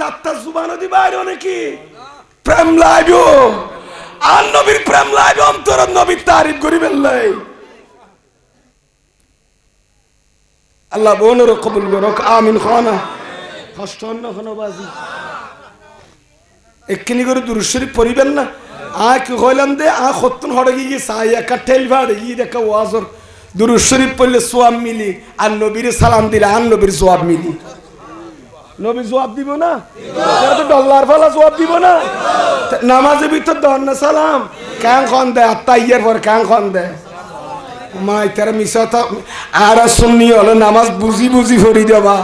যাত্রা জুবানো দি বাইরে নাকি? প্রেম লাইব আর নবীর প্রেম লাইব অন্তর নবীর তারিফ করি বেল্লাই আল্লাহ বোনের কবুল করক আমিন খানা কষ্ট অন্য কোনো বাজি। এক্ষিনি করে দুরুশ্বরী পড়িবেন না। আ কি হইলাম দে? আ সত্তর হড়ে গিয়ে চাই একা ঠেল ভাড়ে গিয়ে দেখা ওয়াজর। দুরুশ্বরী পড়লে সোয়াব মিলি, আর নবীর সালাম দিলে আর নবীর জবাব মিলি। নবী জবাব দিব না? তো ডল্লার ফালা জবাব দিব না? নামাজের ভিতর দর না, সালাম। ক্যাং খন দেয় আত্মা ইয়ের পর ক্যাং খন দেয় মাই, তারা মিশা আর শুননি হলো, নামাজ বুঝি বুঝি ফরি দেবা।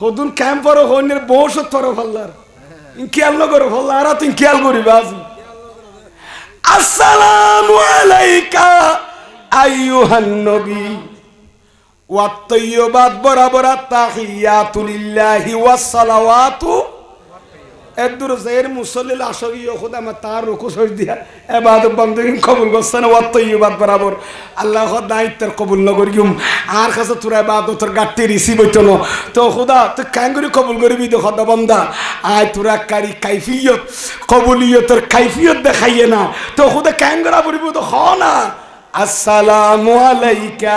হদুন ক্যাম্প পরো হইনের বহু সত্তর ফাল্লার। খেয়াল না করো ফাল্লা, আর তুই খেয়াল করিবা আজি। আসসালামু আলাইকা, আইয়ুহান নবী। ওয়াত্তাইয়্যিবাত বরাবর তাহিয়াতু লিল্লাহি ওয়াস সালাওয়াতু এদুর জের মুসল্লিল আসগি খোদা মা তার রুকু সজ দিয়া এবাদত বন্দী কবুল করছেন ওয়াত্তাইয়্যিবাত বরাবর। আল্লাহ দায়িত্বের কবুল নগরিম আর কাছে তোরা এবাদতের গাট্টি রিসিভ হইতো না। তো খোদা তুই কেন করে কবুল করবি তো খোদা বন্দা? আয় তোরা কারি কাইফিয়ত, কবুলিয়তের কাইফিয়ত দেখাইয়ে না। তো খোদা, কেন করা পড়িব তো খ না? আসসালামু আলাইকা।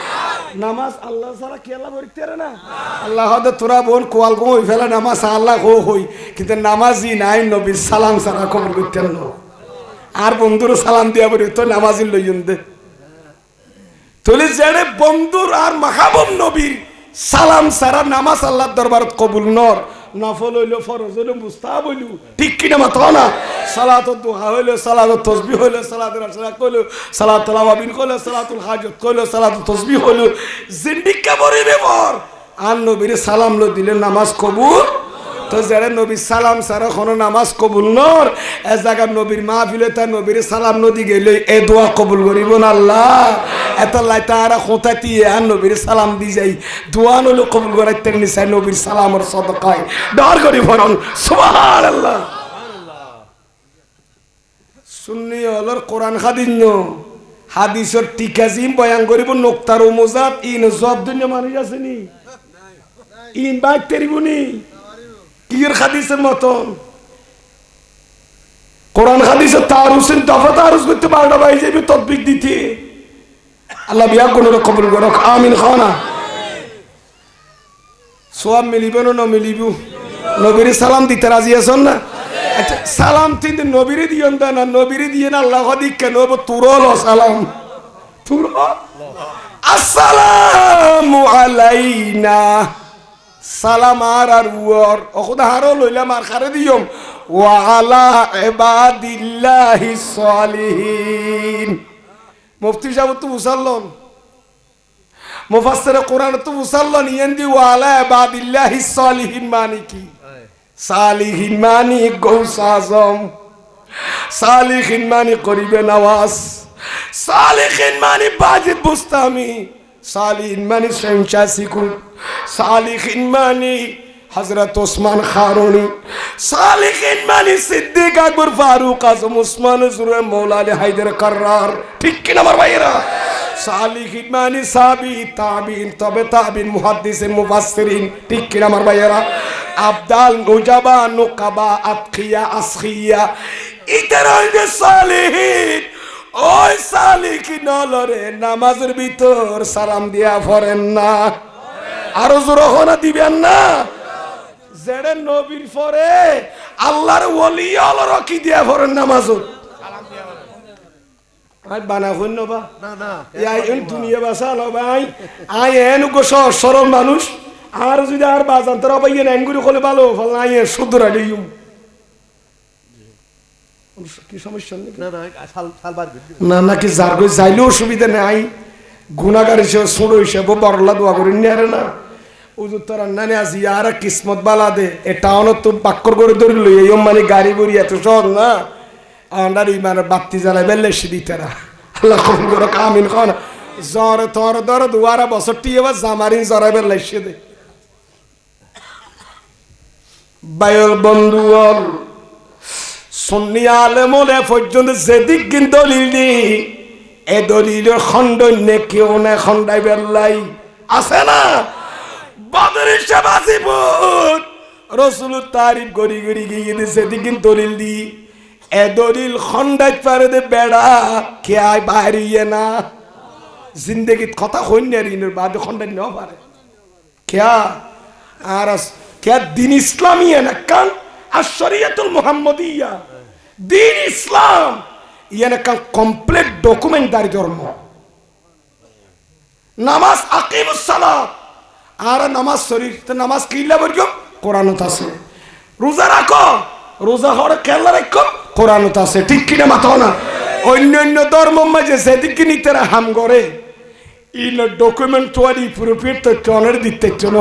নামাজ আল্লাহ সারা কি আল্লাহ বলতে না? আল্লাহ হয়তো তোরা বোন কোয়াল কম হই ফেলে নামাজ আল্লাহ হো হই, কিন্তু নামাজি নাই নবীর সালাম সারা কবর করতে না আর বন্ধুরও সালাম দিয়া বলি তো নামাজি লইন দে। তুলি জেনে বন্ধুর আর মাহাবম নবীর সালাম সারা নামাজ আল্লাহর দরবারত কবুল নর। নফল হইল ফরজ হইল মুস্তাহাব হইল। ঠিক কিনা মাথা না? সালাত দুহা হইল সালাত তসবি হইল সালাত রাসলাক কইলো সালাত তালাবিন কইলো সালাতুল হাজত কইলো সালাত তসবি হইল। জিন্দিকা বরে। বেবর আর নবীর সালাম লো দিলে নামাজ কবুল তো যারা নবীর সালাম সারা কোনো নামাজ কবুল নর, এ জায়গা নবীর মাহফিলে তার নবীর সালাম নদী গেলে এ দোয়া কবুল করিব না আল্লাহ। এত লাই তারা খোঁতা দিয়ে আর নবীর সালাম দি যাই। দোয়া নলো কবুল করাইতে নিচাই নবীর সালামর সদকায়। ডর করি ভরণ সুবহান আল্লাহ সুন্নি হলর কোরআন খাদিন্য। হাদিসর টিকা জিম বয়ান করিব, নোক্তার মোজাত ইন জব দুনিয়া মানুষ আসেনি ইন বাইক তেরিবনি। কির হাদিসের মতন কোরআন হাদিসের তারুসের দফা তারুস করতে বারোটা বাই যাবে তদবিক দিতে। আল্লাহ বিয়া কোন কবুল করক। আমিন খানা সোয়াব মিলিব না মিলিব। নবীর সালাম দিতে রাজি আছেন না? আচ্ছা সালাম কিন্তু নবীরে দিয়ন দা না নবীরে দিয়ে না আল্লাহ দিক নব তুরল সালাম। তুরল? আসসালামু আলাইনা। সালাম আর আর উয়র। অখুদা হারো লইলাম আর খারে দিয়ম। ওয়া আলা ইবাদিল্লাহি সালিহিন। মুফতি সাহেব তো মুসাল্লন মুফাসসির কোরআন তো মুসাল্লন ইয়েন্দি ওয়া আলা ইবাদিল্লাহি সালিহিন মানে কি? সালিহিন মানে গৌস আজম। সালিহিন মানে করিবে নওয়াজ। সালিহিন মানে বাজিদ বুস্তামি। সালিহিন মানে শেমশা সিকুর সালিহিন মানে হজরত ওসমান খারুনি, সালিহিন মানে সিদ্দিক আকবর ফারুক আজম ওসমান জুরে মৌলানা হায়দার কর্রার। ঠিক কিনা আমার ভাইয়েরা? সালিহিন মানে সাবি, তাবিন, তবে তাবিন, মুহাদ্দিসিন, মুফাসসিরিন। ঠিক কিনা আমার ভাইয়েরা? আবদাল, নুজাবা, নুকাবা আতখিয়া আসখিয়া ইতারা সালিহিন, ওই সালিহিন নলরে নামাজের ভিতর সালাম দিয়া ফরেন না। আরও জোর হনা দিবেন না। জেড়ে নবীর পরে আল্লাহর ওলি আল্লাহর কি দিয়া ফরেন নামাজত। আই বানা হইন বা? না না। ইয়াই দুনিয়া বাসা লো ভাই। আই এন গো সহজ সরল মানুষ। আর যদি আর বাজান তোরা ভাই এন এঙ্গুরি খলে ভালো ফল আই শুদ্ধরা দিউম কি সমস্যা নেই? না নাকি যার গই যাইলেও অসুবিধা নাই। গুণাগার হিসেবে ছোট হিসেবে বড়লা দোয়া করি নিয়ারে না। উজুর তোর নানি আজি আর কিসমত বালা দে। এ টাউনত তো বাক্কর করে ধরি লই এই মানে গাড়ি গড়ি এত সহজ না। আন্ডার ইমানের বাত্তি জ্বালাই বেললে দিতে না আল্লাহ কবুল করো কামিন খন। জ্বর তোর ধর দুয়ারা বছরটি এবার জামারি জ্বরাই বেললে দে। বায়ল বন্ধুল সুন্নি আলেমলে পর্যন্ত যেদিক কিন্তু দলিল নি এ দলিলের খণ্ডন্য কেউ না খণ্ডাই বেল্লাই আছে না? বদর হিসাব আসিপুর রসুলের তারিফ গড়ি গড়ি গিয়ে দিছে দিকিন দলিল দি এ দলিল খণ্ডাই পারে দে বেড়া, কে আয় বাহিরিয়ে না। জিন্দেগীত কথা হইনি আর ইনের বাদে খণ্ডাই নেওয়া পারে। কেয়া আর কেয়া দিন ইসলামী না? কান আর শরিয়াতুল মোহাম্মদিয়া। দিন ইসলাম ইয়ানে কান কমপ্লিট ডকুমেন্টারি ধর্ম নামাজ আকিমুস সালাত আর নামাজ শরীর তো নামাজ কিল্লা বর্গম কোরআনত আছে রোজা রাখো রোজা হওয়ার খেলা রাখো কোরআনত আছে ঠিক কিনা মাথাও না অন্য অন্য ধর্ম মাঝে সেদিকে নিতে হাম করে দিতে চল।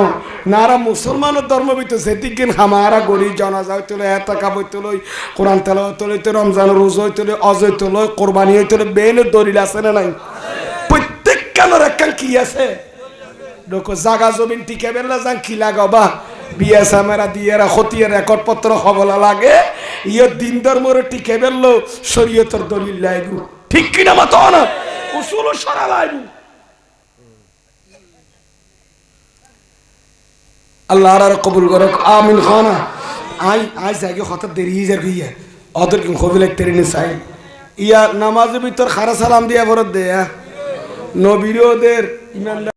নারা মুসলমানের ধর্ম ভিতর সেদিকে হামারা গরি জনাজা হইতলে এত কাপ হইতল কোরআন তেল হইতলে তো রমজান রোজ হইতলে অজ হইতল, কোরবানি হইতলে বেনের দলিল আছে না নাই? প্রত্যেক কানের একখান কি আছে? লোক জাগা জমিন টিকে বেলা যান কি লাগাবা বিয়া সামেরা দিয়ে খতিয়ে রেকর্ড পত্র হবলা লাগে। ইয়ে দিন ধর্মরে টিকে বেললো, শরীয়তর দলিল লাইবু। ঠিক কিনা মাতো না? উসুল সরা আল্লাহ আর কবুল করো আমিন খানা। আই আই জাগে হঠাৎ দেরি হয়ে যার গিয়া অদর কি খবিল তেরি চাই ইয়া, নামাজের ভিতর খারা সালাম দিয়া বরত দেয়া নবীরদের ইমানদার